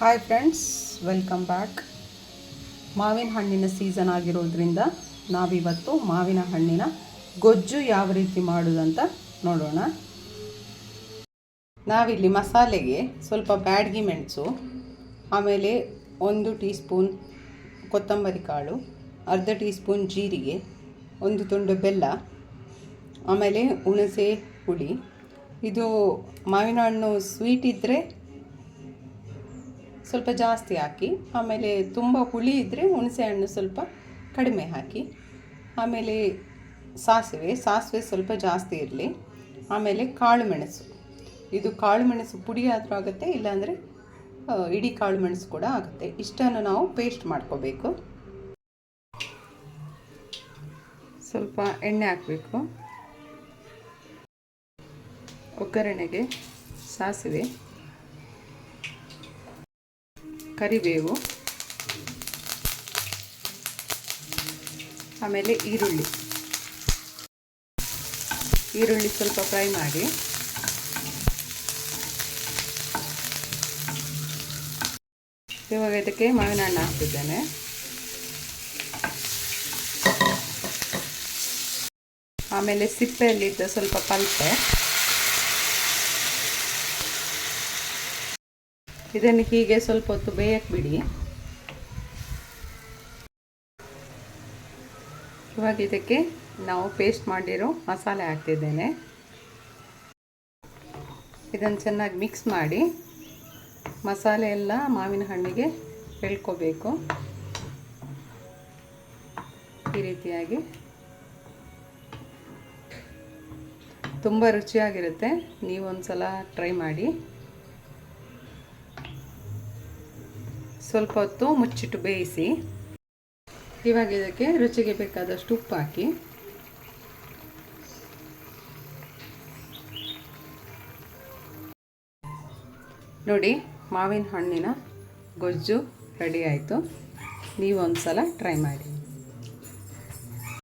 Hi friends welcome back ಮಾವಿನ ಹಣ್ಣಿನ season ಆಗಿರೋದ್ರಿಂದ ನಾವಿವತ್ತು ಮಾವಿನ ಹಣ್ಣಿನ ಗೊಜ್ಜು ಯಾವ ರೀತಿ ಮಾಡೋದಂತ ನೋಡೋಣ. ನಾವಿಲ್ಲಿ ಮಸಾಲೆಗೆ ಸ್ವಲ್ಪ ಬ್ಯಾಡ್ಗಿ ಮೆಣಸು, ಆಮೇಲೆ ಒಂದು ಟೀ ಸ್ಪೂನ್ ಕೊತ್ತಂಬರಿ ಕಾಳು, ಅರ್ಧ ಟೀ ಸ್ಪೂನ್ ಜೀರಿಗೆ, ಒಂದು ತುಂಡು ಬೆಲ್ಲ, ಆಮೇಲೆ ಹುಣಸೆ ಹುಳಿ. ಇದು ಮಾವಿನ ಹಣ್ಣು ಸ್ವೀಟ್ ಇದ್ದರೆ ಸ್ವಲ್ಪ ಜಾಸ್ತಿ ಹಾಕಿ, ಆಮೇಲೆ ತುಂಬ ಹುಳಿ ಇದ್ದರೆ ಹುಣಸೆ ಹಣ್ಣು ಸ್ವಲ್ಪ ಕಡಿಮೆ ಹಾಕಿ, ಆಮೇಲೆ ಸಾಸಿವೆ ಸಾಸಿವೆ ಸ್ವಲ್ಪ ಜಾಸ್ತಿ ಇರಲಿ, ಆಮೇಲೆ ಕಾಳು ಮೆಣಸು ಇದು ಕಾಳು ಮೆಣಸು ಪುಡಿ ಆದರೂ ಆಗುತ್ತೆ, ಇಲ್ಲಾಂದರೆ ಇಡೀ ಕಾಳು ಮೆಣಸು ಕೂಡ ಆಗುತ್ತೆ. ಇಷ್ಟನ್ನು ನಾವು ಪೇಸ್ಟ್ ಮಾಡ್ಕೋಬೇಕು. ಸ್ವಲ್ಪ ಎಣ್ಣೆ ಹಾಕಬೇಕು. ಒಗ್ಗರಣೆಗೆ ಸಾಸಿವೆ. ಕರಿಬೇವು, ಆಮೇಲೆ ಈರುಳ್ಳಿ. ಈರುಳ್ಳಿ ಸ್ವಲ್ಪ ಫ್ರೈ ಮಾಡಿ. ಇವಾಗ ಇದಕ್ಕೆ ಮಾವಿನ ಹಣ್ಣು ಹಾಕ್ತಿದ್ದೇನೆ ಆಮೇಲೆ ಸಿಪ್ಪೆಯಲ್ಲಿದ್ದ ಸ್ವಲ್ಪ ಪಲ್ಪೆ. ಇದನ್ನು ಹೀಗೆ ಸ್ವಲ್ಪ ಹೊತ್ತು ಬೇಯಕ್ಕೆ ಬಿಡಿ. ಇವಾಗ ಇದಕ್ಕೆ ನಾವು ಪೇಸ್ಟ್ ಮಾಡಿರೋ ಮಸಾಲೆ ಹಾಕ್ತಿದ್ದೇನೆ. ಇದನ್ನು ಚೆನ್ನಾಗಿ ಮಿಕ್ಸ್ ಮಾಡಿ ಮಸಾಲೆ ಎಲ್ಲ ಮಾವಿನ ಹಣ್ಣಿಗೆ ಬೆಳ್ಕೋಬೇಕು. ಈ ರೀತಿಯಾಗಿ. ತುಂಬ ರುಚಿಯಾಗಿರುತ್ತೆ. ನೀವೊಂದು ಸಲ ಟ್ರೈ ಮಾಡಿ. ಸ್ವಲ್ಪ ಹೊತ್ತು ಮುಚ್ಚಿಟ್ಟು ಬೇಯಿಸಿ. ಇವಾಗ ಇದಕ್ಕೆ ರುಚಿಗೆ ಬೇಕಾದಷ್ಟು ಉಪ್ಪು ಹಾಕಿ. ನೋಡಿ, ಮಾವಿನ ಹಣ್ಣಿನ ಗೊಜ್ಜು ರೆಡಿ ಆಯಿತು. ನೀವು ಒಂದು ಸಲ ಟ್ರೈ ಮಾಡಿ.